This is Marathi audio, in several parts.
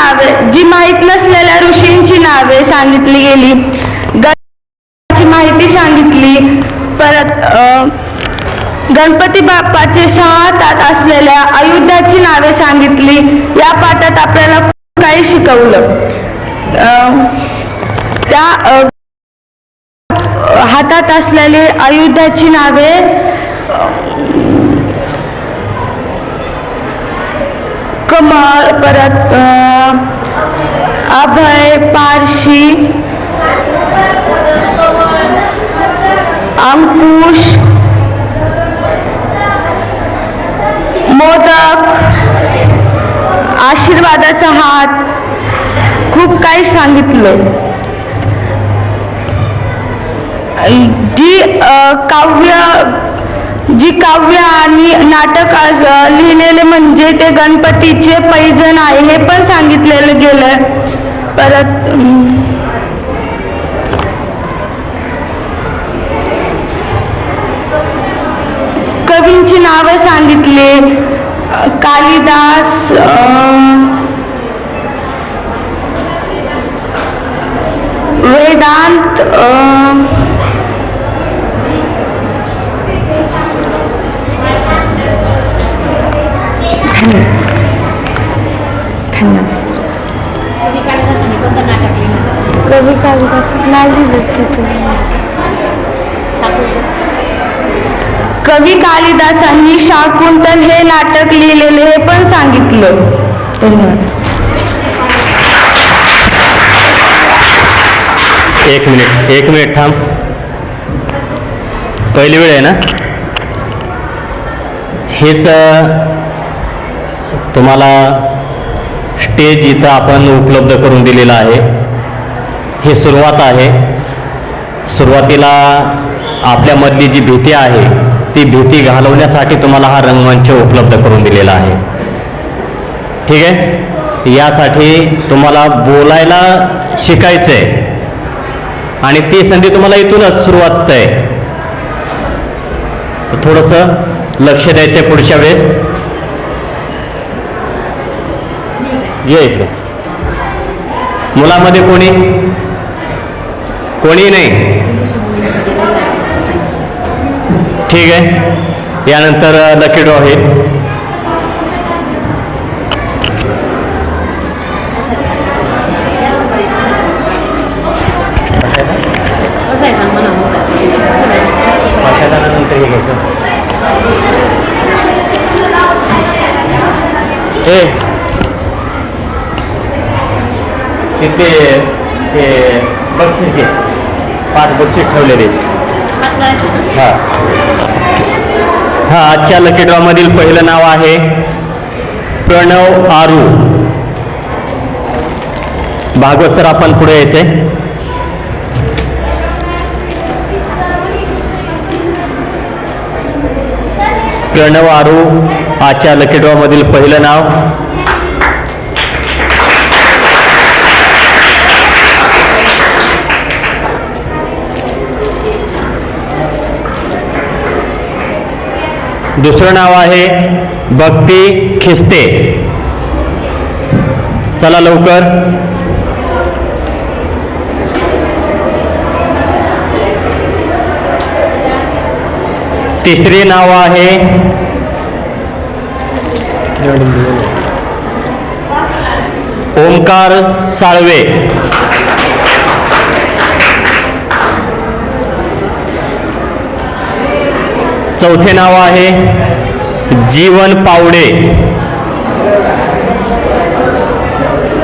नावे जी माहीत नसलेल्या ऋषींची नावे सांगितली गेली. गणपतीची माहिती सांगितली. परत गणपती बाप्पाचे सहा तात असलेल्या अयोध्याची नावे सांगितली. या पाठात आपल्याला खूप काही शिकवलं. त्या हातात असलेली अयोध्याची नावे कमळ परत अभय पारशी अंकुश मोदक आशीर्वादाचा हात खूप काही सांगितलं. जी काव्य काव्य आणि नाटक आज लिहिलेले म्हणजे ते गणपतीचे पैजण आहे हे पण सांगितलेलं गेलं परत कवींची नावे सांगितली. कालिदास वेदांत कवी कालिदासांनी कोणतं नाटक लिहिलं कवी कालिदास नाही शाकुंतल. कवी कालिदासांनी शाकुंतल हे नाटक लिहिलेले हे पण सांगितलं. धन्यवाद. एक मिनिट एक मिनिट थांब. पहिली वेळ आहे ना? हेच तुम्हाला स्टेज इथं आपण उपलब्ध करून दिलेलं आहे. ही सुरुवात आहे. सुरुवातीला आपल्यामधली जी भीती आहे ती भीती घालवण्यासाठी तुम्हाला हा रंगमंच उपलब्ध करून दिलेला आहे. ठीक आहे? यासाठी तुम्हाला बोलायला शिकायचं आहे आणि ती संधी तुम्हाला इथूनच सुरुवात आहे थोडंसं लक्ष द्यायचं आहे पुढच्या वेळेस. ये इकडे. मुलामध्ये कोणी? कोणी नाही. ठीक आहे. यानंतर लकी ड्रॉ आहे. हे घ्यायचं तिथे ते बक्षीस घे. पाच बक्षीस ठेवलेले. हां. हां आजच्या लकी पहिलं नाव आहे प्रणव आरू. भागवत सर आपण पुढे यायचंय प्रणव आरू आजच्या लकी पहिलं नाव. दुसरं नाव आहे भक्ती खिस्ते. चला लवकर. तिसरे नाव आहे ओंकार साळवे. चौथे नाव आहे जीवन पावडे.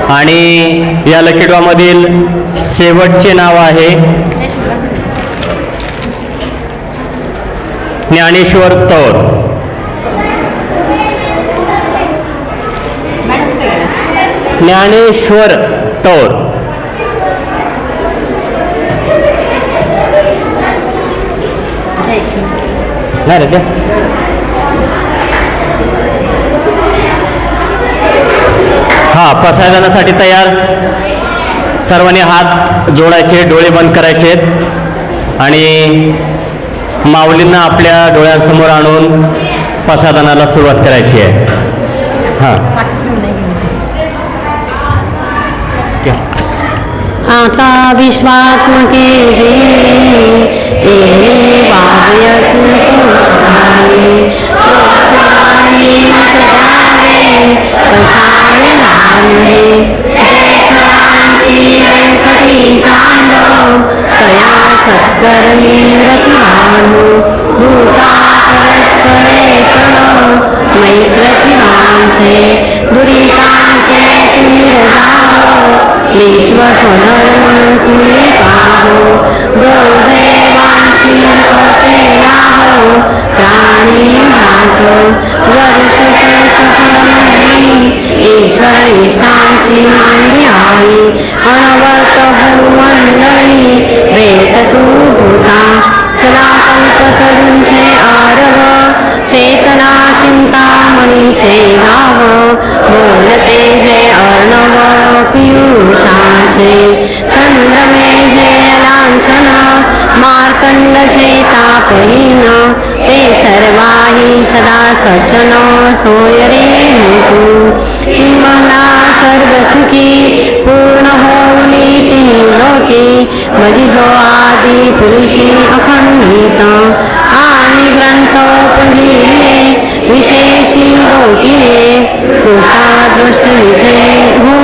आणि या लकी शेवटचे नाव आहे ज्ञानेश्वर तौर. ज्ञानेश्वर तौर. नाही रे ते हा प्रसाधनासाठी तयार. सर्वांनी हात जोडायचे डोळे बंद करायचे. आणि माऊलींना आपल्या डोळ्यांसमोर आणून प्रसाधनाला सुरुवात करायची आहे. हां. आता विश्वात्मके Father, good Lord, चेतना चिंतामणीचे नाव बोलते जे अर्णव पियुषाचे चंद्रमे जे लांछन मार्कंड जे तापहीन ते सर्वाही सदा सज्जन सोयरे रे मुकू सर्व सुखी पूर्ण होऊनी ती लोके मजी जो आदि पुरुषी अखंडित आणि ग्रंथ पुंजिले विशेषी होगी दुष्टादृष्ट विजय हो